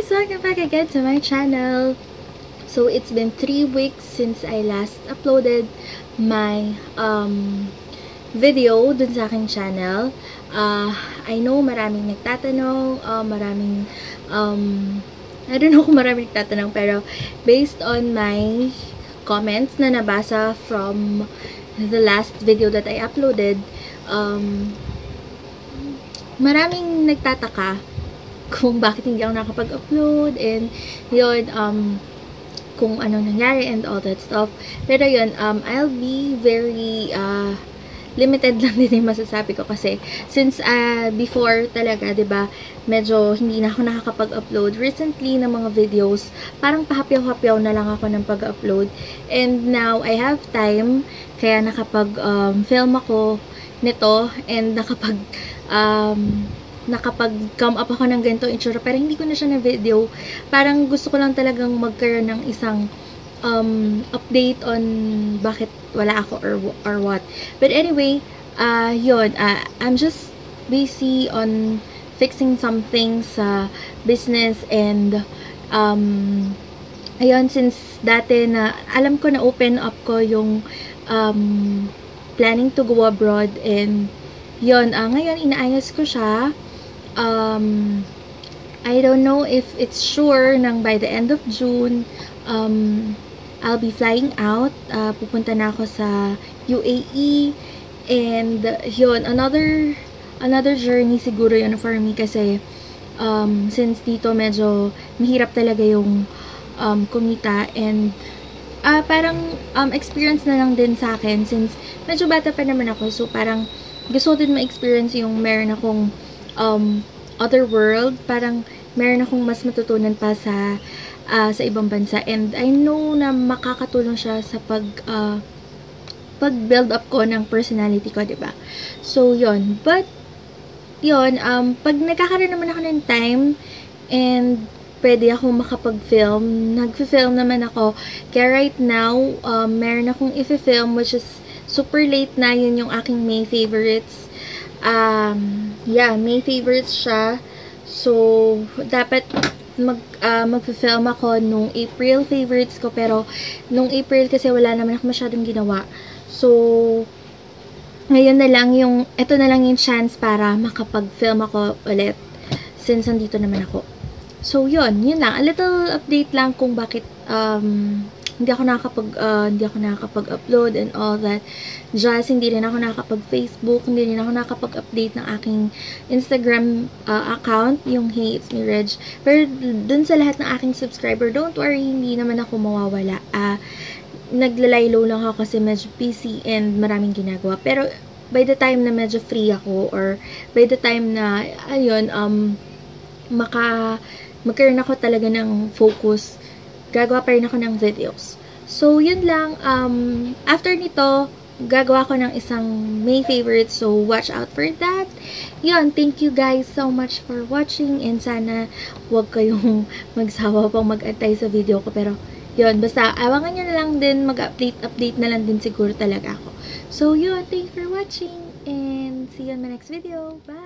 guys! Welcome back again to my channel. So, it's been 3 weeks since I last uploaded my um, video dun sa aking channel. Uh, I know maraming nagtatanong, uh, maraming, um, I don't know kung maraming nagtatanong, pero based on my comments na nabasa from the last video that I uploaded, um, maraming nagtataka kung bakit hindi ako nakapag-upload and yun, um, kung ano nangyari and all that stuff. Pero yun, um, I'll be very, uh, limited lang din yung masasabi ko kasi since uh, before talaga, 'di ba, medyo hindi na ako nakakapag-upload recently ng mga videos, parang pahapyaw-hapyaw na lang ako ng pag-upload. And now I have time kaya nakapag um, film ako nito and nakapag um, nakapag-come up ako ng ganito itsura, pero hindi ko na siya na video. Parang gusto ko lang talagang magkaroon ng isang um, update on bakit wala ako or, or what. But anyway, uh, yun, uh, I'm just busy on fixing something sa business and um, ayun, since dati na, alam ko na open up ko yung um, planning to go abroad and yun, uh, ngayon inaayos ko siya um, I don't know if it's sure nang by the end of June, um, I'll be flying out. Uh, pupunta na ako sa UAE. And, yun, another, another journey siguro yun for me kasi, um, since dito medyo mahirap talaga yung um, kumita and uh, parang um, experience na lang din sa akin since medyo bata pa naman ako. So, parang gusto din ma-experience yung meron akong um, other world, parang meron akong mas matutunan pa sa uh, sa ibang bansa. And I know na makakatulong siya sa pag uh, pag-build up ko ng personality ko, 'di ba? So, 'yon. But 'yon, um pag nagkakaroon naman ako ng time and pwede ako makapag-film, nag-film naman ako. Kaya right now, um, meron akong i-film which is super late na yun yung aking May favorites um, yeah, May favorites siya. So, dapat mag, uh, mag-film ako nung April favorites ko. Pero, nung April kasi wala naman ako masyadong ginawa. So, ngayon na lang yung, ito na lang yung chance para makapag-film ako ulit. Since nandito naman ako. So, yun. Yun lang. A little update lang kung bakit um, hindi ako nakakapag uh, hindi ako nakakapag-upload and all that. Just hindi rin ako nakakapag-Facebook, hindi rin ako nakakapag-update ng aking Instagram uh, account, yung Hey It's Me Reg. Pero dun sa lahat ng aking subscriber, don't worry, hindi naman ako mawawala. Uh, naglalaylo lang ako kasi medyo busy and maraming ginagawa. Pero by the time na medyo free ako or by the time na ayun um maka magkaroon ako talaga ng focus gagawa pa rin ako ng videos. So, yun lang. Um, after nito, gagawa ko ng isang May favorite. So, watch out for that. Yun, thank you guys so much for watching. And sana wag kayong magsawa pang mag-antay sa video ko. Pero, yun, basta awangan nyo na lang din. Mag-update, update na lang din siguro talaga ako. So, yun, thank you for watching. And see you on my next video. Bye!